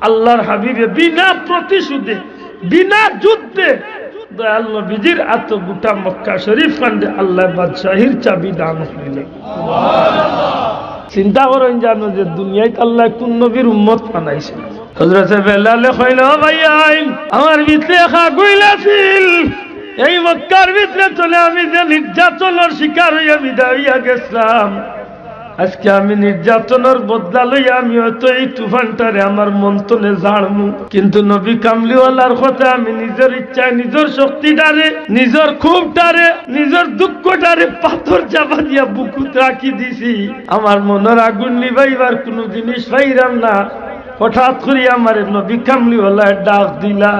আল্লাহর হাবিবে বিনা প্রতিশোধে, বিনা যুদ্ধে আত গোটা মক্কা শরীফ আল্লাহ বাদশাহীর চাবি দান চিন্তা করেন জানো যে দুনিয়ায় আল্লাহ কোন নবীর উম্মত বানাইছে হজরতে বেলালে কইল ভাই আইন, আমার ভিতরে খা গইলাছিল এই মক্কার ভিতরে চলে আমি যে নির্যাতনের শিকার হইয়া বিদায় হইয়া গেছিলাম। আজকে আমি নির্যাতনের বদলা লইয়া আমি হয়তো এই তুফানটারে আমার মন্তনে ঝাড়মু। কিন্তু নবী কামলিওয়ালার কথা আমি নিজের ইচ্ছায়, নিজের শক্তিটারে, নিজের ক্ষোভটারে, নিজের দুঃখটারে পাথর চাপা দিয়া বুকুত রাখি দিছি। আমার মনের আগুন নিবাইবার কোনো জিনিস পাইরাম না। হঠাৎ করে আমার নবী কামলিওয়ালা ডাক দিলা।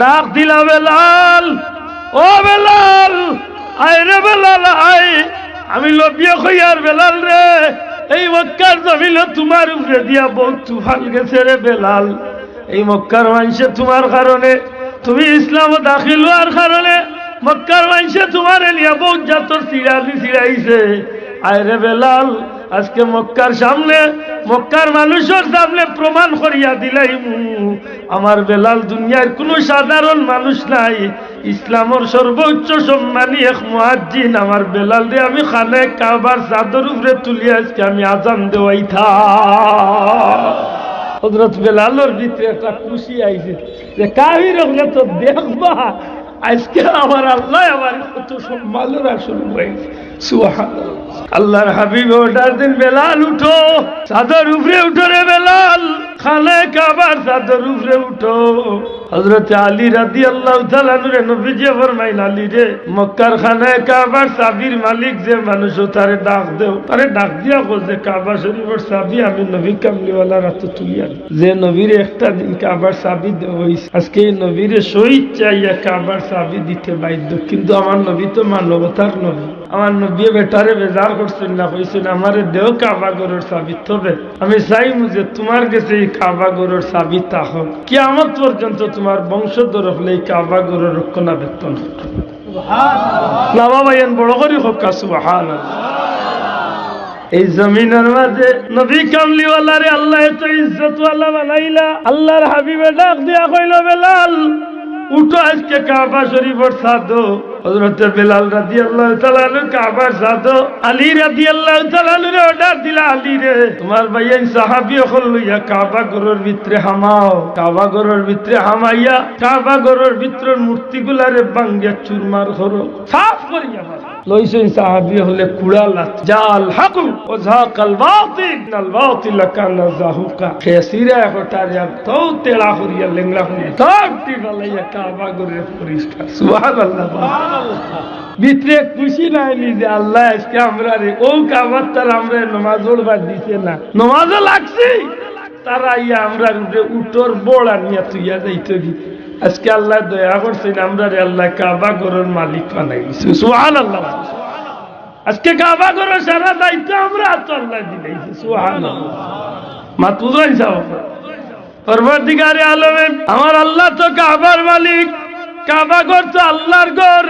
ডাক দিলা বেলাল ও বেলাল, আয় রে বেলাল, আয়। আমি লবিয়া আর বেলাল রে। এই মক্কার জমিল তোমার উপরে দিয়া বহুত তুফান গেছে রে বেলাল। এই মক্কার মানুষে তোমার কারণে, তুমি ইসলাম দাখিল হওয়ার কারণে মক্কার মানুষে তোমার এলিয়া বহুত জাতর চিড়ালি চিড়াইছে আয় রে বেলাল, আজকে মক্কার সামনে, মক্কার মানুষের সামনে প্রমাণ করিয়া দিলাই আমার বেলাল, দুনিয়ার কোনো সাধারণ মানুষ নাই। ইসলামর সর্বোচ্চ সম্মানী এক মুয়াজ্জিন। আমার বেলাল রে, আমি খানে কাবার চাদর উপরে তুলি আজকে আমি আজান দেওয়াই থা হজরত বেলালোর ভিতরে একটা খুশি আইছে যে, কাহির হলে তো দেখবা, আজকে আমার আল্লাহ আমার কত সম্মানের আসল হয়েছে। সুবহানাল্লাহ। আল্লাহর হাবিব ওটার দিন বেলাল উঠো, চাদর উপরে উঠো রে বেলাল। খানে কাবার চাদর উপরে উঠো। হজরত আলী রাদি আল্লাহ তালানুরে নবীজি ফরমাইল, আলী রে মক্কার খানে কাবার চাবির মালিক যে মানুষ তারে ডাক দেও। তারে ডাক দিয়া যে কাবা শরীফের চাবি আমি নবী কামলিওয়ালা রাত তুলিয়া যে নবীর একটা দিন কাবার চাবি হয়েছে আজকে নবীরে শহীদ চাইয়া কাবার চাবি দিতে বাধ্য। কিন্তু আমার নবী তো মানবতার নবী। আমার নবী বেটারে বেজার করছেন না কইছেন আমার দেহ কাবা গরের চাবি তবে। আমি চাই যে তোমার কাছে এই কাবা গরের চাবি তাহক কি আমার পর্যন্ত তোমার বংশধর হলে এই কাবা গরের রক্ষণাবেক্ষণ লাভা ভাইয়ান বড় করি হোক সুবাহান এই জমিনের মাঝে নবী কামলিওয়ালা রে আল্লাহ এত ইজ্জতওয়ালা বানাইলা। আল্লাহর হাবিবে ডাক দিয়া কইল বেলাল উঠো আজকে কাবা শরীফর সাধো হজরতে বেলাল রাদি আল্লাহ তালানু কাবার সাধো আলী রাদি আল্লাহ তালানু রে অর্ডার দিলা, আলী রে, তোমার ভাইয়া সাহাবি হল লইয়া কাবা গরুর ভিতরে হামাও, কাবা গরুর ভিতরে হামাইয়া, কাবা গরুর ভিতরের মূর্তিগুলারে বাঙ্গিয়া চুরমার করো, সাফ করিয়া। লইছেন সাহাবি হলে কুড়ালা জাল হাকু ও ঝাকাল বাতিল। নাল বাতিল কানা জাহুকা। খেসিরা হটারে তো তেড়া করিয়া লেংলা করিয়া তাপটি বালাইয়া কাবা করে পরিষ্কার সুবহানাল্লাহ। ভিতরে খুশি নাইলি যে আল্লাহ আজকে আমরা রে ও কাবার তার আমরা নমাজ পড়বার দিছে না। নমাজও লাগছে। তারা ইয়া আমরা উপরে উটোর বড় আনিয়া তুইয়া যাইতে আজকে আল্লাহ দয়া করছেন, আমরা রে আল্লাহ কাবা গরুর মালিক বানাই দিছে। সুবহানাল্লাহ আজকে কাবা গরুর সারা দায়িত্ব আমরা তো আল্লাহ দিলাইছে সুবহানাল্লাহ। মা তুই যাও। পরবর্তীকারে আলমে, আমার আল্লাহ তো কাবার মালিক। কাবা ঘর তো আল্লাহর ঘর।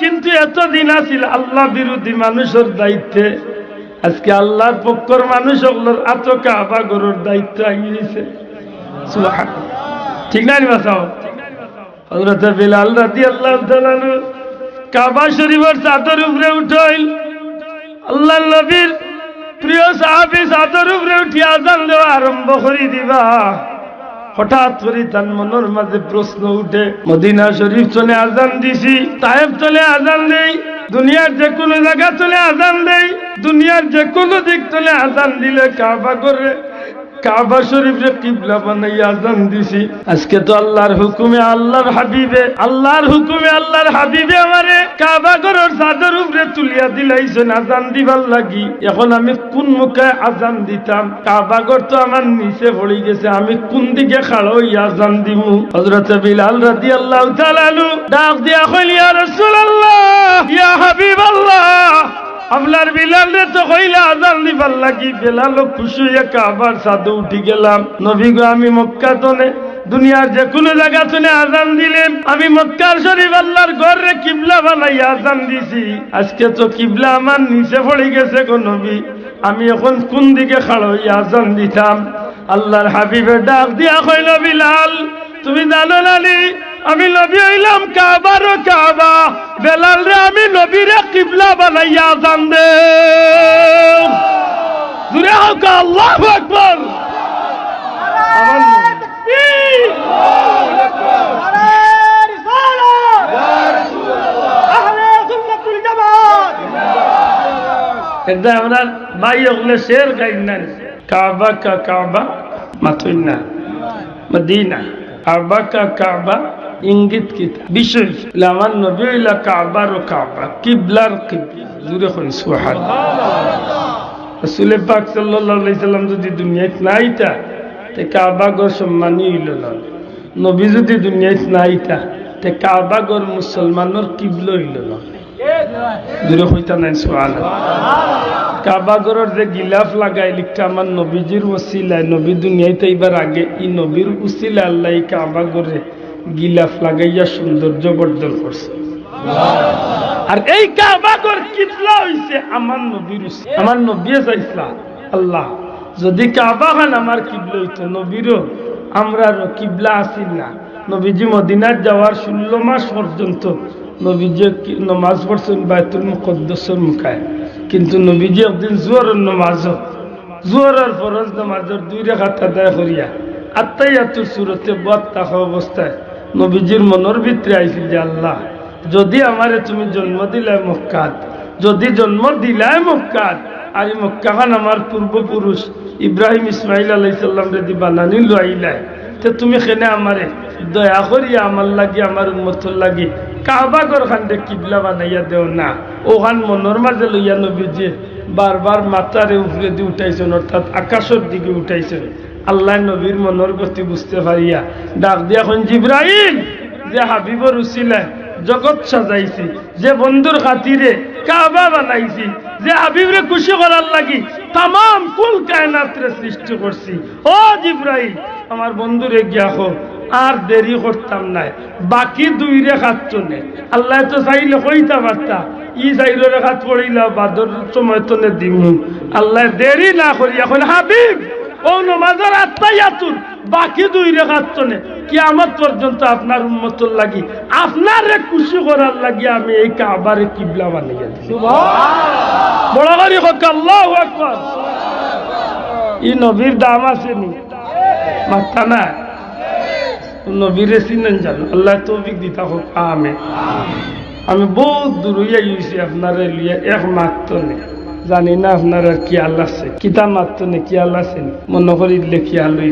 কিন্তু এতদিন আছিল আল্লাহ বিরোধী মানুষের দায়িত্বে। আজকে আল্লাহর পক্ষর মানুষ ওগুলোর এত কাবা গরুর দায়িত্ব সুবহান ঠিক না বাসাও? হজরত বিলাল রাদি আল্লাহ কাবা শরীফের চাদর উপরে উঠাইল। আল্লাহ নবীর প্রিয় সাহাবি চাদর উপরে উঠি আজান দেওয়া আরম্ভ করে দিবা। হঠাৎ করে তার মনের মাঝে প্রশ্ন উঠে, মদিনা শরীফ চলে আজান দিছি তাহেব চলে আজান দেই, দুনিয়ার যে কোনো জায়গা চলে আজান দেই, দুনিয়ার যে কোনো দিক চলে আজান দিলে কাবা করে কাবা শরীফে কিবলা বানাই আজান দিছি। আজকে তো আল্লাহর হুকুমে আল্লাহর হাবিবে, আল্লাহর হুকুমে আল্লাহর হাবিবে আমারে কাবা ঘরের চাদর উপরে তুলিয়া দিলাইছেন আজান দিবার লাগি। এখন আমি কোন মুখে আজান দিতাম? কাবা ঘর তো আমার নিচে পড়ে গেছে, আমি কোন দিকে খাড়ো আজান দিমু? হজরত বিলাল রাদি আল্লাহ তালালু ডাক দিয়া কইলিয়া রাসূলুল্লাহ, ইয়া হাবিবাল্লাহ আপনার বিলাল তো কইলে আজান দিবার লাগি। বেলাল খুশি হইয়া কাবার সাধু উঠি গেলাম। নবী গো, আমি মক্কা তনে দুনিয়ার যে কোনো জায়গা শুনে আজান দিলেন। আমি মক্কার শরীফ আল্লাহর ঘরে কিবলা বানাই আজান দিছি। আজকে তো কিবলা আমার নিচে পড়ে গেছে কোন নবী। আমি এখন কোন দিকে খাড়ো আজান দিতাম? আল্লাহর হাবিবের ডাক দিয়া কইল, বিলাল, তুমি জানো নানি আমি নবী হইলাম কাবার কাবা বেলাল রে আমি নবীরে কিবলা বানাইয়া আজান দে দূরে হোক আল্লাহ আকবর আমার এটা আমরা ভাই ওগুলো শের গাই না কাবা কা কাবা মাথুই না মদিনা কাবা কা কাবা ইঙ্গিত বিষয় বলে আমার নবী কাবার ও কাবা, কিবলার কিবলা। জুড়ে হই সুহান রসুল সাল্লাম যদি দুনিয়াত নাইতা, তে কাবা গর সম্মানী হইল না। নবী যদি দুনিয়াত নাইতা, তে কাবা গর মুসলমানের কিবলা হইল না। দূরে হইতা নাই সোয়াল কাবাগরের যে গিলাফ লাগাই লিখটা আমার নবীজির ওসিলায়, নবী দুনিয়াতে এইবার আগে ই নবীর উসিলা আল্লাহ কাবাগরে গিলাফ লাগাইয়া সৌন্দর্য বর্ধন করছে। আর এই কাবাগর কিবলা হইছে আমার নবীর আমার নবী চাইছিলা আল্লাহ, যদি কাবা খান আমার কিবলা হইতো। নবীরও আমরা কিবলা আসিল না। নবীজি মদিনার যাওয়ার ষোলো মাস পর্যন্ত নবীজি নমাজ পড়ছেন বায়তুল মুকদ্দসের মুখায়। কিন্তু নবীজি একদিন জোয়ারের নমাজ জোয়ারের ফরজ নমাজের দুই রেখাত আদায় করিয়া আত্মাই আত্মর সুরতে বদ অবস্থায় নবীজির মনের ভিতরে আইছিল যে আল্লাহ, যদি আমারে তুমি জন্ম দিলে মক্কাত, যদি জন্ম দিলাই মক্কাত, আর এই মক্কাখান আমার পূর্বপুরুষ ইব্রাহিম ইসমাইল আলাইসাল্লাম যদি বানানি লাইলাই, তে তুমি সেনে আমারে দয়া করিয়া আমার লাগি, আমার উন্মতর লাগি কাবাগর খান্ডে কিবলা বানাইয়া দেও না। ওখান মনের মাঝে লইয়া নবীজি বারবার মাথারে উপরে দিয়ে উঠাইছেন, অর্থাৎ আকাশের দিকে উঠাইছেন। আল্লাহ নবীর মনের গতি বুঝতে পারিয়া ডাক দিয়া এখন জিব্রাহিম যে হাবিবর উচিলায় জগৎ সাজাইছি, যে বন্ধুর খাতিরে কাবা বানাইছি, যে হাবিবরে খুশি করার লাগি তাম কুল কায়নাত্রে সৃষ্টি করছি। ও জিব্রাহিম আমার বন্ধুরে গিয়া হোক আর দেরি করতাম নাই, বাকি দুই রেখাত চলে। আল্লাহ তো চাইলে কইতা পারতা ই চাইলে রেখাত পড়িলা বাদর সময় তনে দিম। আল্লাহ দেরি না করি এখন হাবিব ও নমাজের আত্মাই আতুন বাকি দুই রেখাত চলে। কি আমার পর্যন্ত আপনার উন্মতর লাগি। আপনারে খুশি করার লাগি আমি এই কাবারে কিবলা বানিয়ে বড় করি হোক আল্লাহ ই নবীর দাম আছে নি? মাথা না নবীরে চিনেন জানো। আল্লাহ তৌফিক দিতা হোক আমে আমি বহুত দূর হইয়া গেছি আপনারে লিয়ে এক মাত্র নেই জানি না আপনার কি আল্লাহ আছে। কিতা মাত্র নে কি আল্লাহ আছে মনে করি দিলে কি আল্লাহ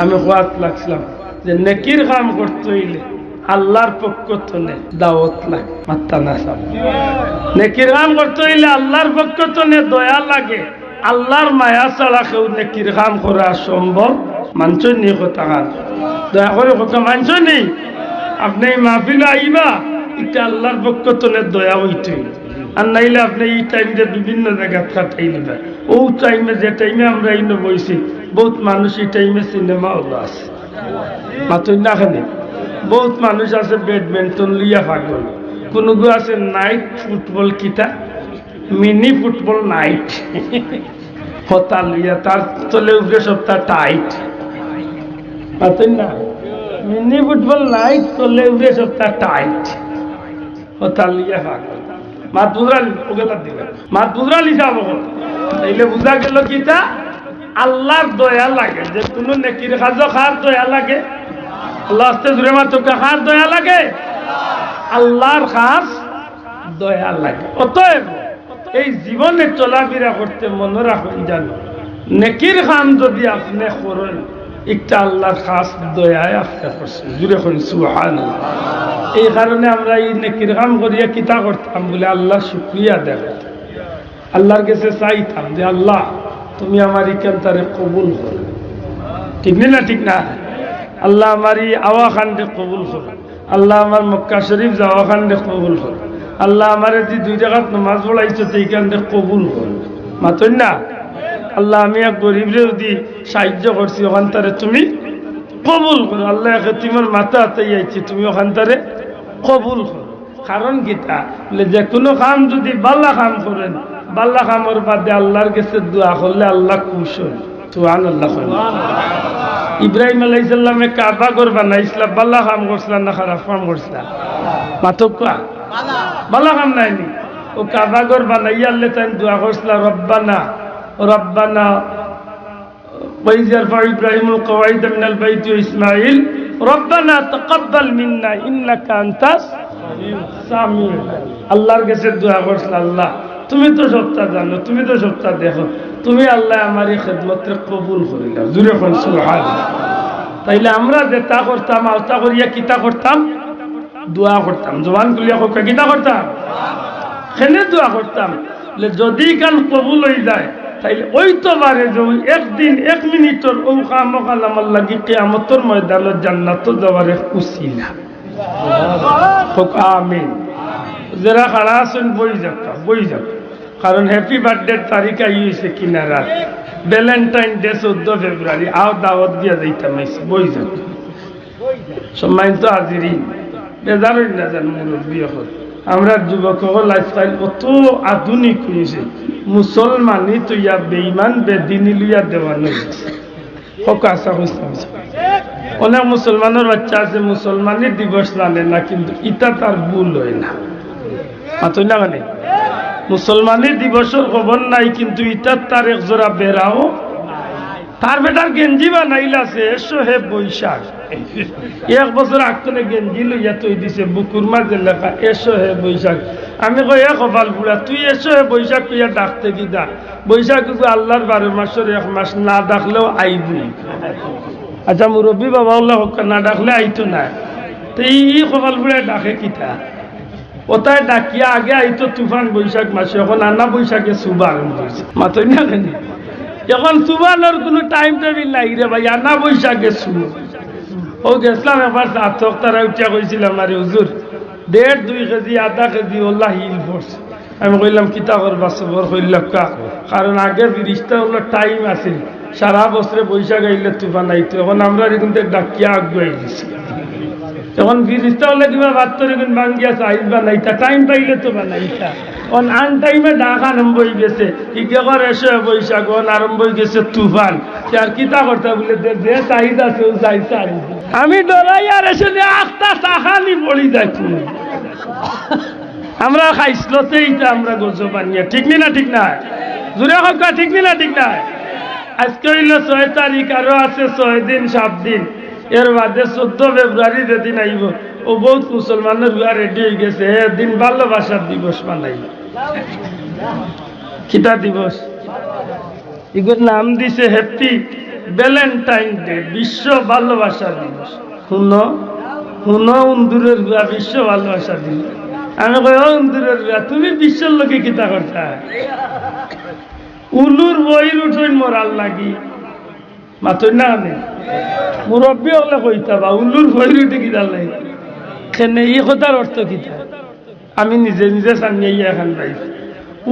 আমি হওয়াত লাগছিলাম যে নেকির কাম করতে হইলে আল্লাহর পক্ষ নে, দাওয়াত লাগে মাত্তা না সাব নেকির কাম করতে হইলে আল্লাহর পক্ষ তো নে, দয়া লাগে। আল্লাহর মায়া ছাড়া কেউ নেকির কাম করা সম্ভব মানছ নি কথা দয়া করে কথা মানছ নি আপনি মাহফিলে আইবা এটা আল্লাহর পক্ষ তো নে, দয়া হইতে। আর নাইলে আপনি এই টাইমটা বিভিন্ন জায়গায় কাটাই নেবেন। ও টাইমে যে টাইমে আমরা এই বইছি বহুত মানুষ এই টাইমে সিনেমা হলো আছে। মাত্র না খানে বহুত মানুষ আছে ব্যাডমিন্টন লিয়া পাগল। কোনো গো আছে নাইট ফুটবল কিতা? মিনি ফুটবল নাইট হতা লইয়া তার তলে উপরে সপ্তাহ টাইট মাত্র না? মিনি ফুটবল নাইট তলে উপরে সপ্তাহ টাইট হতা লিয়া পাগল। মাত বুঝরালি ওকে তার দিবেন মাত বুঝরালি যাব তাইলে বুঝা গেল কিতা আল্লাহর দয়া লাগে, যে কোনো নেকির কাজ খার দয়া লাগে। আল্লাহ আস্তে জুড়ে মাত্র কার দয়া লাগে। আল্লাহর খাস দয়া লাগে। অতএব এই জীবনে চলাফেরা করতে মনে রাখুন জানো নেকির খান যদি আপনি করেন একটা আল্লাহর খাস দয়ায় আপনি করছেন জুড়ে করেন সুহান এই কারণে আমরা এই নেকির কাম করিয়া কিতা করতাম বলে আল্লাহ শুক্রিয়া দেখাতাম আল্লাহর কাছে চাইতাম যে, আল্লাহ, তুমি আমার ইকান তারে কবুল করো। ঠিক না ঠিক না? আল্লাহ আমার এই আওয়া খানকে কবুল করো। আল্লাহ আমার মক্কা শরীফ যাওয়া কবুল করো। আল্লাহ আমার যে দুই জায়গাত নমাজ পড়াইছো সেইখানকে কবুল করো। মাতন না? আল্লাহ আমি এক গরিবরে যদি সাহায্য করছি ওখান তারে তুমি কবুল করো। আল্লাহ তোমার মাথা হাতে আইছি, তুমি ওখান তারে কবুল করো। কারণ গীতা বলে যে কোনো কাম যদি বাল্লা কাম করেন, বাল্লা কামর বাদে আল্লাহর কাছে দোয়া করলে আল্লাহ হন সুহান আল্লাহ ইব্রাহিম আলাইসাল্লামে কাবা ঘর বানাইছিলাম বাল্লা কাম করছিলাম না খারাপ কাম করছিলাম মাতকা বাল্লা কাম নাইনি। ও কাবা ঘর বানাইয়া আল্লে তাই দোয়া করছিলাম রব্বানা রব্বানা وإذ يرفع إبراهيم القواعد من البيت وإسماعيل ربنا تقبل منا إنك أنت السميع আল্লাহর কাছে দোয়া করছিল আল্লাহ তুমি তো সবটা জানো তুমি তো সবটা দেখো তুমি আল্লাহ আমার এই খেদমতকে কবুল করিলা জুড়ে কোন সুহান তাইলে আমরা যে তা করতাম আওতা করিয়া কিতা করতাম দোয়া করতাম জবান করিয়া হোক কিতা করতাম খেলে দোয়া করতাম বলে যদি কান কবুল হয়ে যায় তাইলে ওই তো বারে যে একদিন, এক মিনিটর ও কামকাল আমার লাগি কেয়ামতর ময়দানত জান্নাত যাওয়ার এক হোক, আমিন। যারা খাড়া আছেন, বই যাক বই যাক কারণ হ্যাপি বার্থডে তারিখ আই হয়েছে কিনারাত ভ্যালেন্টাইন ডে চোদ্দ ফেব্রুয়ারি। আও দাওয়াত দিয়া যাইতাম বই যাক সম্মানিত হাজিরি বেজার না জান মুরব্বী হল আমরা যুবক লাইফস্টাইল কত আধুনিক হয়েছে মুসলমানই তো ইয়া বেইমান বেদিনী লইয়া দেওয়ানো। হক আশা হইতাম অনেক মুসলমানের বাচ্চা আছে মুসলমানই দিবস জানে না, কিন্তু ইটা তার ভুল হয় না। মাতই না মানে? মুসলমানই দিবসের খবর নাই, কিন্তু ইটার তার এক জোড়া বেড়াও তার বেটার গেঞ্জি বানাইলাছে এসো হে বৈশাখ। এক বছর আগতনে গেঞ্জি লইয়া তৈ দিছে, বুকুর মাঝে লেখা, এসো হে বৈশাখ। আমি কই, এ কপাল বুড়া, তুই এসো বৈশাখ কইয়া ডাকতে কি দা? বৈশাখ কিন্তু আল্লাহর বারো মাসের এক মাস না ডাকলেও আইবি। আচ্ছা মুরব্বী বাবা উল্লাহ না ডাকলে আইতো না। তো এই কপাল বুড়া ডাকে কিতা ওটাই ডাকিয়া আগে আইতো তুফান বৈশাখ মাসে, এখন আনা বৈশাখে সুবা আরম্ভ না কেন? এখন সুবানোর কোনো টাইম টেবিল নাই রে ভাই, আনা বৈশাখে শুরু ও গেছিলাম একবার সার্থক উঠিয়া কইছিলাম, আরে হুজুর দেড়, দুই কেজি, আধা কেজি ওল্লা হিল ফোর্স। আমি কইলাম, কিতা করবা সবর কইলাম কা? কারণ আগে ফিরিস্তা হলো টাইম আছিল সারা বছরে বৈশাখ আইলে তুফান আইতো। এখন আমরা কিন্তু ডাকিয়া আগুয়াই দিছি। এখন ফিরিস্তা হলে কিবা বাত্তর এখন ভাঙ্গিয়া চাইজ বানাইতা টাইম পাইলে তো বানাইতা অন আন টাইমে ডাক আরম্ভ হয়ে গেছে। ইকে এসে বৈশাখ অন আরম্ভ হয়ে গেছে তুফান। আর কিতা করতে বলে যে চাহিদা আছে, ও চাই আমি ডরাই আর এসে চাহানি পড়ি যাই তুমি আমরা খাইছিলতেই তো আমরা গোজো বানিয়ে ঠিক নি ঠিক না জুড়ে হোক ঠিক নি ঠিক না আজকে হইল ছয় তারিখ, আরও আছে ছয় দিন, সাত দিন। এর বাদে চোদ্দ ফেব্রুয়ারি যেদিন আইব, ও বহুত মুসলমানের বিয়া রেডি হয়ে গেছে। দিন ভালোবাসার দিবস বানাই কিতা দিবস? এগুলোর নাম দিছে হ্যাপি ভ্যালেন্টাইন ডে বিশ্ব ভালোবাসা দিবস। শুন শুন উন্দুরের বিয়া, বিশ্ব ভালোবাসা দিবস। আমি কই, ও উন্দুরের বিয়া, তুমি বিশ্বের লোকে কিতা করতা? উলুর বইর উঠইন মরাল লাগি। মাতই না নেই মুরব্বী হলে কইতা বা উল্লুর ভৈর উঠে কিতা লাগে? সেনে এই কথার অর্থ কিতা আমি নিজে নিজে সামনে এখন পাইছি।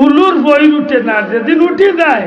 উলুর ভৈর উঠে না, যেদিন উঠে যায়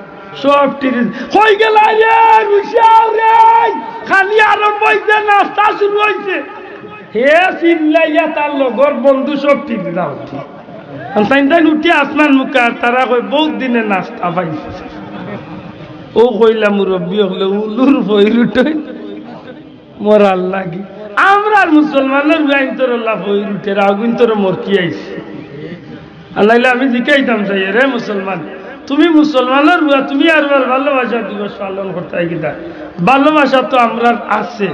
সব টিরি হয়ে গেল রে রুশাও রে। খালি আরম্ভ হয়েছে নাস্তা শুরু হয়েছে হে চিল্লাইয়া তার লগর বন্ধু সব টিভি দাও তাই তাই উঠি আসমান মুখা তারা কই বহুত দিনে নাস্তা পাইছে। ও কইলা, মুরব্বী হলে উলুর বইরুটই মরাল লাগি। আমরা মুসলমানের গাইন তোর আল্লাহ বইরুটের আগুন তোর মরকি আইছে। আল্লাহ আমি জিকাইতাম চাই রে মুসলমান। তুমি মুসলমানের বুয়া তুমি আর ভালোবাসা দিবস পালন করতে কিনা? ভালোবাসা তো আমরা আছে,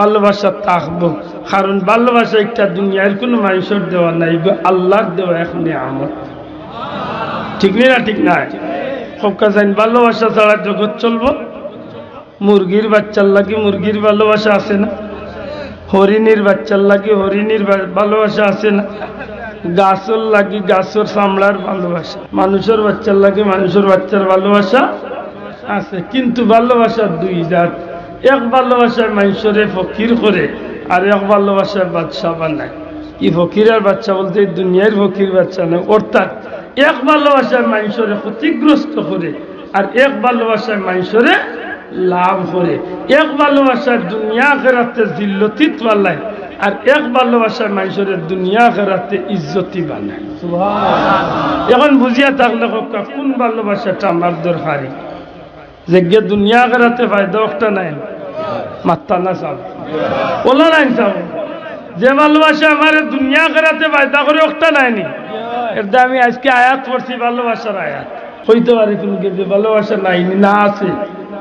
ভালোবাসা থাকব। কারণ ভালোবাসা একটা দুনিয়ার কোনো মানুষের দেওয়া নাই আল্লাহর দেওয়া এখন আমার ঠিক নেই না, ঠিক নাই সবকা জান ভালোবাসা ছাড়া জগৎ চলবো? মুরগির বাচ্চার লাগে মুরগির ভালোবাসা আছে না? হরিণীর বাচ্চার লাগে হরিণীর ভালোবাসা আছে না? গাছর লাগি গাছর চামড়ার ভালোবাসা। মানুষের বাচ্চার লাগে মানুষের বাচ্চার ভালোবাসা আছে। কিন্তু ভালোবাসার দুই জাত। এক ভালোবাসার মানুষরে ফকির করে আর এক ভালোবাসার বাচ্চা বানায়। কি ফকিরের বাচ্চা বলতে দুনিয়ার ফকির বাচ্চা নয় অর্থাৎ এক ভালোবাসার মানুষরে ক্ষতিগ্রস্ত করে আর এক ভালোবাসার মানুষরে লাভ করে। এক ভালোবাসার দুনিয়া ফেরাতে জিল্লতিত পাল্লায় আর এক ভালোবাসার মানুষের দুনিয়া ফেরাতে ইজ্জতি বানায়। এখন বুঝিয়া থাকলে কোন ভালোবাসাটা আমার দরকারি? যে গে দুনিয়া ফেরাতে ফায়দা একটা নাই। মাত্তা না চাব ওলা নাই চাব যে ভালোবাসা আমার দুনিয়া ফেরাতে ফায়দা করে একটা নাইনি। এটা আমি আজকে আয়াত পড়ছি ভালোবাসার আয়াত। হইতে পারে কোনো যে ভালোবাসা নাইনি না আছে।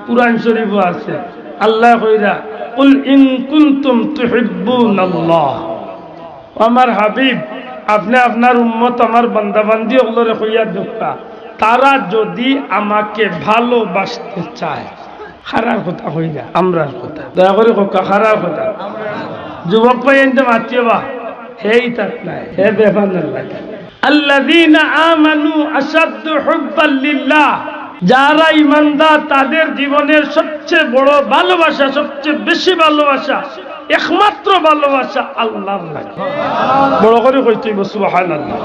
কুরআন শরীফও আছে। আল্লাহ কইরা কুল ইন কুনতুম তুহিব্বুনাল্লাহ। আমার হাবিব, আপনি আপনার উম্মত, আমার বান্দাবান্দি ওগুলোরে কইয়া ঢুকা তারা যদি আমাকে ভালোবাসতে চায়, খারাপ কথা কইরা আমরার কথা। দয়া করে কোকা খারাপ কথা? যুবক এনতে মাতিও বা, হেই তাক নাই, হে বেফানের লাগে। আল্লাযীনা আমানু আশাদ্দু হুব্বান লিল্লাহ। যারা ইমানদার, তাদের জীবনের সবচেয়ে বড় ভালোবাসা, সবচেয়ে বেশি ভালোবাসা, একমাত্র ভালোবাসা আল্লাহর বড় করে কইতে সুবহানাল্লাহ।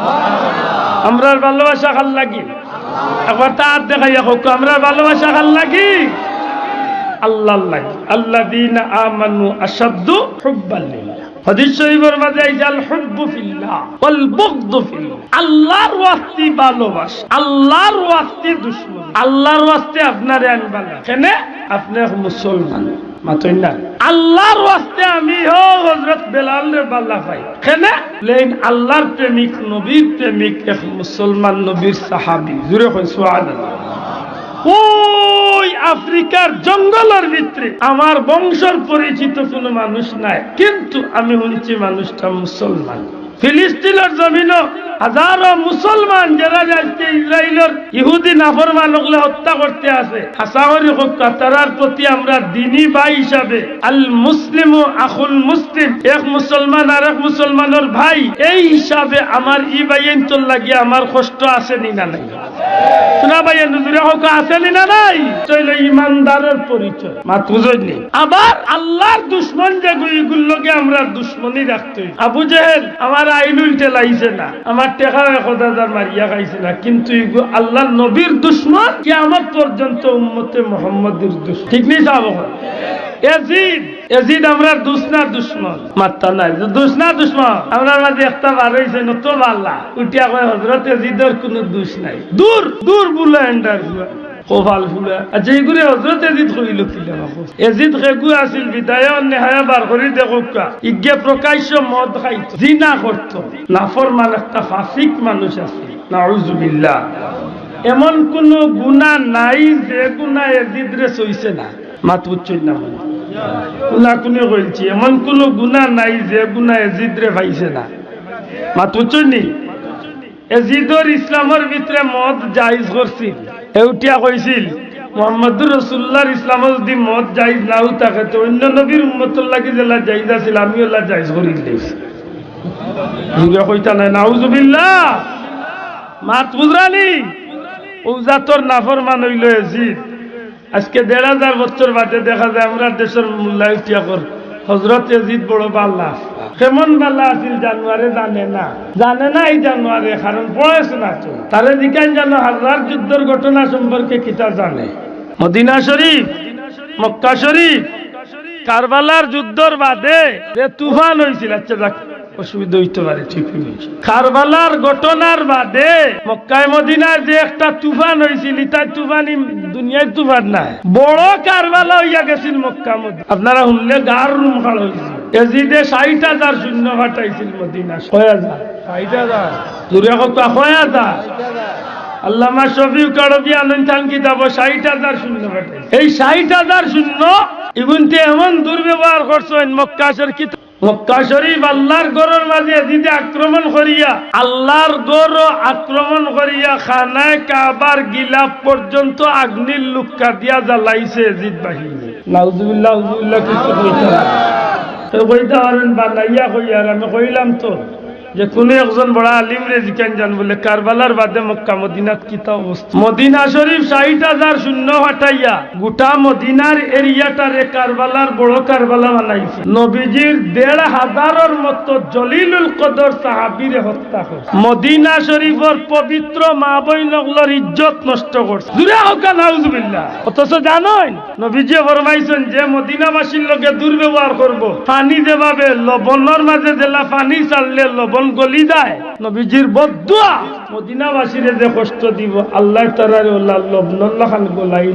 আমরার ভালোবাসা কাল লাগি? একবার তার দেখাইয়া হোক, আমরার ভালোবাসা কাল লাগি? আল্লাহর লাগে। আল্লাযীনা আমানু আশাদ্দু হুব্বান লিল্লাহ। হাদিস শরীফের মাঝে যে আল হুব্বু ফিল্লাহ ওয়াল বুগদু ফিল্লাহ। আল্লাহর ওয়াস্তে ভালোবাসা, আল্লাহর ওয়াস্তে দুশমন, আল্লাহর ওয়াস্তে আপনারে আনবা না কেন? আপনি মুসলমান আল্লাহর ওয়াস্তে আমি হো, হযরত বেলালের বাল্লা পাই কেন? লেন আল্লাহর প্রেমিক, নবীর প্রেমিক এক মুসলমান, নবীর সাহাবী। জুড়ে কই সুবহানাল্লাহ। ওই আফ্রিকার জঙ্গলের ভিতরে আমার বংশের পরিচিত কোনো মানুষ নাই, কিন্তু আমি হচ্ছি মানুষটা মুসলমান। ফিলিস্তিনের জমিন হাজারো মুসলমান যারা আজকে ইসরায়েলের ইহুদি নাফরমান ওগুলো হত্যা করতে আছে। হাসাহরি হত্যা তারার প্রতি আমরা দিনী ভাই হিসাবে আল মুসলিম ও আখুল মুসলিম এক মুসলমান আর এক মুসলমানের ভাই। এই হিসাবে আমার ই বাইন তোর লাগিয়ে আমার কষ্ট আছে নি না নাই? শোনা ভাই নুজুরে হোক আসেনি না নাই? চলে ইমানদারের পরিচয় মা বুঝনি আবার আল্লাহর দুশ্মন যে গুলোকে আমরা দুশ্মনী রাখতে আবু জেহেল, আমার লাইছে না। আমার টেকা মারিয়া খাইছে না। কিন্তু ইগো আল্লাহর নবীর দুশ্মন কি আমার পর্যন্ত উম্মতে মোহাম্মদের ঠিক নেই এজিদ এজিদ আমরা নাই। দুসনা দুশ্মন আমরা মাঝে একটা বার হয়েছে নতো আল্লাহ। কোনো দুষ নাই। দূর দূর বুলা। কপাল ফুলা আচ্ছা এইগুলি হজরত এজিদ কিলে এজিদ খেগু আছিল বিদায় নেহায়া বার করি দেখো ইজ্ঞে প্রকাশ্য মদ খাইত জিনা করত নাফরমান একটা ফাসিক মানুষ আছে নাউজুবিল্লাহ এমন কোন গুণা নাই যে গুণা এজিদ রে সইছে না মাত বুঝছই না মনে কোনা কোনে কইছি এমন কোন গুণা নাই যে গুণা এজিদ রে পাইছে না মাত বুঝছই এজিদর ইসলামের ভিতরে মদ জাইজ করছিল এউটিয়া কইছিল, মোহাম্মদুর রসুল্লাহর ইসলামত যদি মদ জাইজ নাও থাকে, তো অন্য নবীর উম্মতর লাগি জেলা জাইজ আছিল আমি ওলা জাইজ করি দিয়েছি কইতা নাই, নাউজুবিল্লাহ, মাত বুঝরানি ও জাতর নাফর মান হইল এজিদ। আজকে দেড় হাজার বছর বাদে দেখা যায় আমরা দেশের মূল্যায় উঠিয়া কর হজরত এজিদ বড় বাল্লা। কেমন বাল্লা আছিল জানুয়ারে জানে না। জানে না এই জানুয়ারে, কারণ পড়েছে না তো। তারে দিকান জানো হাজার যুদ্ধের ঘটনা সম্পর্কে কিতা জানে? মদিনা শরীফ, মক্কা শরীফ, কারবালার যুদ্ধর বাদে যে তুফান হয়েছিল আচ্ছা অসুবিধা হইতে পারে ঠিক কারবালার ঘটনার বাদে মক্কায় মদিনার যে একটা তুফান হয়েছিল তার তুফান দুনিয়ার তুফান নাই। বড় কারবালা হইয়া গেছিল মক্কা মদিনা। আপনারা শুনলে গার রুম খাল হয়েছিল এজিদে ষাট হাজার শূন্য ফাটাইছিল মদিনা। ছয় হাজার। ষাট হাজার। দূরে কত? ছয় হাজার। আল্লামা শফিউ কারবি আনন্দান কিতাব ষাট হাজার শূন্য এই ষাট হাজার শূন্য এমন দুর্ব্যবহার করছেন মক্কা শরীফ মক্কা শরীফ আল্লাহর গরর মাঝে দিদি আক্রমণ করিয়া, আল্লাহর গর আক্রমণ করিয়া খানায় কাবার গিলাপ পর্যন্ত আগ্নির লুক্কা দিয়া জ্বালাইছে জিদ বাহিনী। নাউজুবিল্লাহ কিছু কইতে কইতে পারেন, বানাইয়া কইয়ার, আমি কইলাম তো। যে কোনো একজন বড় আলিম রে জিকান জান বলে কারবালার বাদে মক্কা মদিনাত কিতা অবস্থা? মদিনা শরীফ ষাট হাজার শূন্য হটাইয়া গোটা মদিনার এরিয়াটারে কারবালার বড় কারবালা বানাইছে। নবীজির দেড় হাজারের মতো জলিলুল কদর সাহাবিরে হত্যা করছে। মদিনা শরীফর পবিত্র মা বই নগলর ইজ্জত নষ্ট করছে। জুড়ে হোকা নাউজুবিল্লাহ। অথচ জানেন নবীজি ফরমাইছেন যে মদিনাবাসীর লোকে দুর্ব্যবহার করব। পানি দেবাবে লবণের মাঝে দিলা পানি চাললে লবণ গলি যায় নবীজির বদুয়া মদিনাবাসীরে যে কষ্ট দিব আল্লাহ তারা লবন খান গোলাই